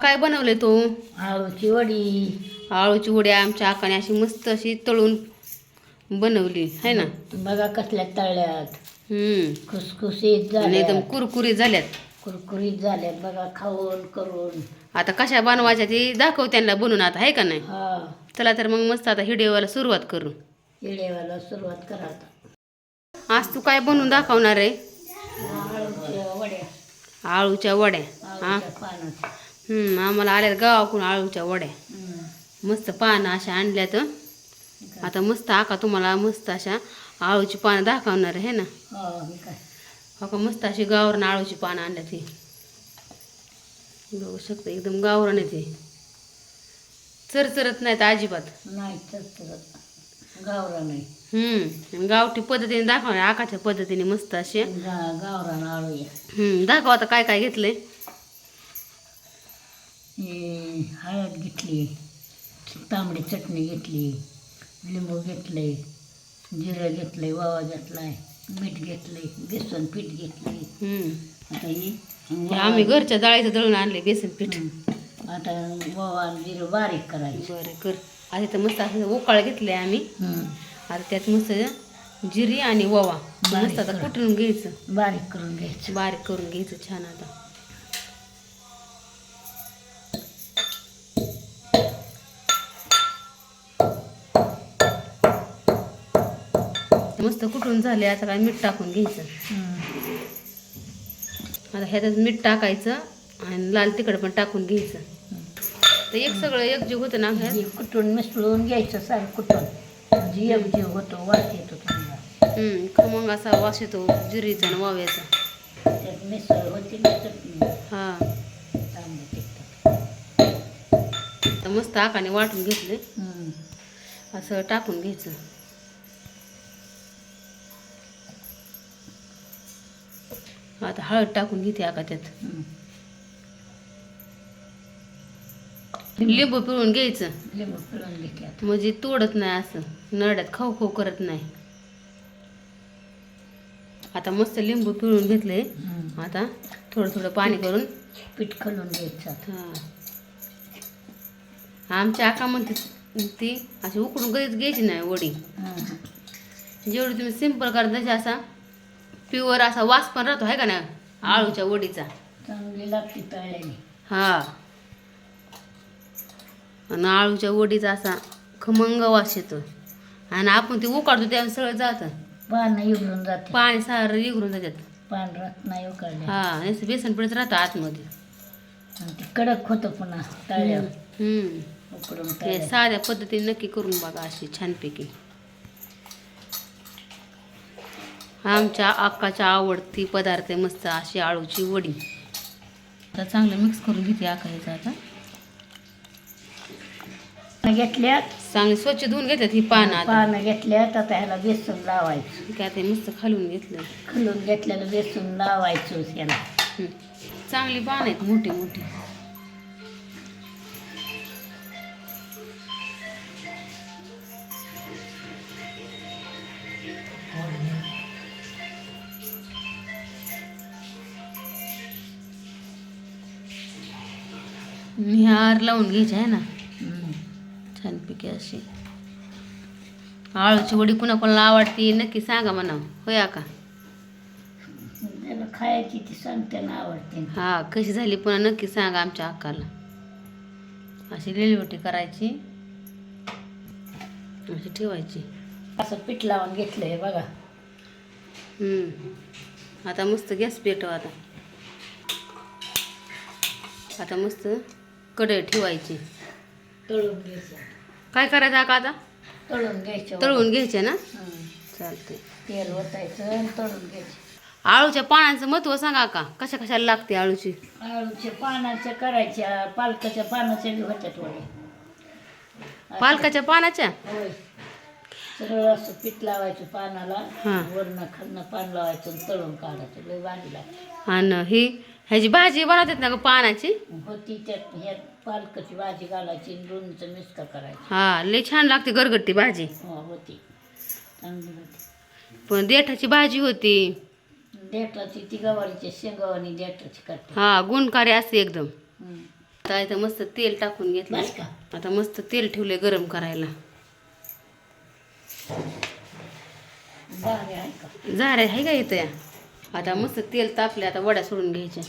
काय बनवले तू? आळूची वडी. आळूची उड्या आमच्या आकाने अशी मस्त अशी तळून बनवली है ना? बघा कसल्या तळल्यात. हम्म. खुसखुशीत आणि एकदम कुरकुरीत झाल्यात. कुरकुरीत झाल्यात बघा खाऊन करून. आता कशा बनवायच्या ती दाखव त्यांना बनवून आता आहे का नाही? हा. चला तर मग मस्त आता व्हिडिओला सुरुवात करू. येडेवाला सुरुवात करा आता. आज तू काय बनवून दाखवणार आहे? आळूच्या वड्या. आळूच्या वड्या हा? आळूच्या आम्हाला आल्यात गावाकडून आळूच्या वड्या. मस्त पानं अशा आणल्यात. आता मस्त आका तुम्हाला मस्त अशा आळूची पानं दाखवणार आहे ना? हो काय? हो मस्त अशी गावरान आळूची पानं आणल्यात ही. बघू शकता एकदम गावरान आहे ते. चरचरत नाहीत अजिबात. नाही तर तर गावरा नाही हम्म गावठी पद्धतीने दाखवणार आकाच्या पद्धतीने मस्त असे. गावरान आळू दाखव आता काय काय घेतलंय. हळद घेतली तांबडी चटणी घेतली लिंबू घेतले जिरं घेतलंय वावा घेतलाय मीठ घेतलंय बेसन पीठ घेतली. आता ही आम्ही घरच्या डाळीचं दळून आणले बेसन पीठ. आता वावा आणि जिरं बारीक करायचं. बरं कर. आता इथं मस्त असं उकाळ घेतले आम्ही. आता त्यात मस्त जिरी आणि ओवा. मस्त आता. कुटून घ्यायचं. बारीक करून घ्यायचं. बारीक करून घ्यायचं छान आता. मस्त कुटून झाले आता काय मीठ टाकून घ्यायचं. हं. आता ह्याच्यात मीठ टाकायचं आणि लाल तिखट पण टाकून घ्यायचं. तर एक सगळं एकजीव होतं ना कुटून मिसळून घ्यायचं सारं कुटून म्हणजे एक जीव होतो वास येतो हम्म, खमंग असा वास येतो जिरीचा आणि वाव्याचा. मिसळ होती हा. मस्त आकाने वाटून घेतले. असं टाकून घ्यायचं. आता हळद टाकून घेते आका त्यात. लिंबू पिळून घ्यायचं. लिंबू पिळून घेते आता. म्हणजे तोडत नाही असं. नरड्यात खाऊ खाऊ करत नाही. आता मस्त लिंबू पिळून घेतले हं. आता थोडं थोडं पाणी करून. पीठ खालून घ्यायचं आता. हा. आमच्या आका म्हणते ती अशी उकडून कधीच घ्यायची नाही वडी. हं. जेवढी तुम्ही सिंपल करा तशी असा प्युअर असा वास पण राहतो आहे का ना? आळूच्या वडीचा. चांगली लागते तळल्याने हा. आणि आळूच्या वडीचा असा खमंग वास येतो. आणि आपण ते उकाडतो त्यावेळेस सगळं जातं. पानं इवरून जाते. पाणी सारं इगरून जातात. पान राहत नाही हा नुसतं बेसन पडत राहतं आतमध्ये. आणि ते कडक होतं पुन्हा तळल्यावर. हम्म. उकडून ते तळल्या साध्या पद्धतीने नक्की करून बघा अशी छानपैकी. आमच्या अक्काच्या आवडती पदार्थ आहे मस्त अशी आळूची वडी. आता चांगलं मिक्स करून घेते आका ह्याचं आता घेतल्यात. चांगली स्वच्छ धुवून घेतात ही पानं पानं घेतल्यात आता ह्याला बेसन लावायचं. काय ते मस्त खालून घेतलं. खालून घेतल्यानं बेसन लावायचं हम्म. चांगली पानं आहेत मोठी मोठी निहार लावून घ्यायची आहे ना. छानपैकी अशी. आळूची वडी कुणा कोणाला आवडती नक्की सांगा म्हणा. होया का? खायची ती सांगते ना आवडते. हा कशी झाली पुन्हा नक्की सांगा आमच्या अक्काला. अशी लिलीवटी करायची. अशी ठेवायची. असं पीठ लावून घेतलंय बघा. हम्म. आता मस्त गॅस पेटव आता. आता मस्त कढई ठेवायची. तळून घ्यायचं. काय करायचं आका आता? तळून घ्यायचं. तळून घ्यायचे ना? हं. चालते तेल ओतायचं आणि तळून घ्यायचं. आळूच्या पानांचं महत्त्व सांगा का? कशा कशाला लागते आळूची? आळूच्या पानाच्या करायच्या पालकाच्या पानाच्या बी पालकाच्या पानाच्या? होय. सगळं असं पीठ लावायचं पानाला हां. वरनं खालनं पान लावायचं तळून काढायचं. लय भारी लागते. आणि ही ह्याची भाजी बनवतात ना ग पानाची? होती त्यात ह्यात पालकाची भाजी घालायची लोणचं मिसका करायचं. हा लय छान लागते गरगट्टी भाजी. हो होती. चांगली होती. पण देठाची भाजी होती. देठाची ती गवारीच्या शेंगावानी देठाची करते हा गुणकारी असते एकदम. आता इथं मस्त तेल टाकून घेतलं आता मस्त तेल ठेवले गरम करायला. बारे आहे का? आहे इथं? या आता मस्त तेल तापले आता वड्या सोडून घ्यायच्या.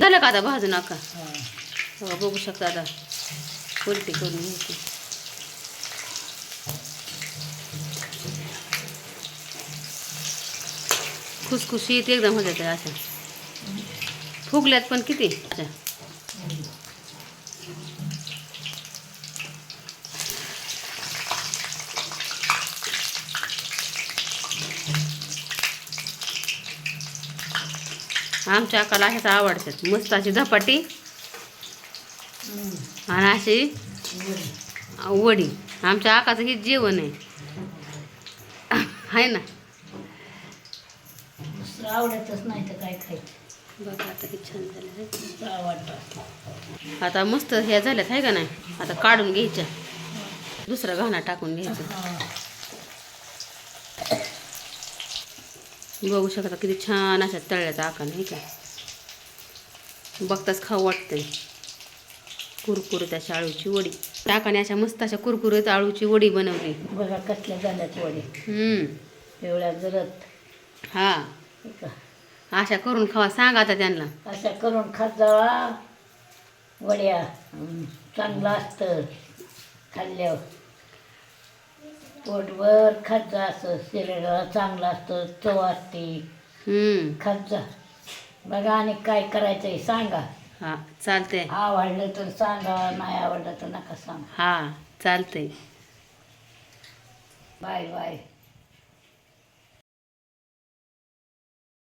झालं का आता भाजू नका हा. बघा शकता आता. उलटी करून घ्यायची. खुसखुशीत एकदम होत्या त्या अशा. फुगल्यात पण किती? आमच्या अकाला ह्याच आवडतात. मस्त अशी धपाटी आणि अशी वडी. आमच्या आकाचं हे जेवण आहे. आहे ना? आवडतच नाही तर काय खायचं? बघा आता किती छान झालं आता मस्त ह्या झाल्यात आहे का नाही? आता काढून घ्यायच्या. दुसरा घाणा टाकून घ्यायचा. बघू शकता किती छान अशा तळल्याचा आकार नाही का? बघताच खाऊ वाटते कुरकुरीत अशा आळूची वडी. टाकाने अशा मस्त अशा कुरकुरीत आळूची वडी बनवली. बघा कसल्या झाल्यात वडे. हम्म. एवढ्या जरत हा. अशा करून खावा सांगा आता त्यांना. अशा करून खात जावा. वड्या हं, चांगलं असतं खाल्ल्यावर. पोटभर खात जा असं शरीराला चांगलं असतं चव असते. हम्म. खात जा. बघा आणि काय करायचंय सांगा. हा चालतंय. आवडलं तर सांगा नाही आवडलं तर नका सांगा. हा चालतंय. Bye bye.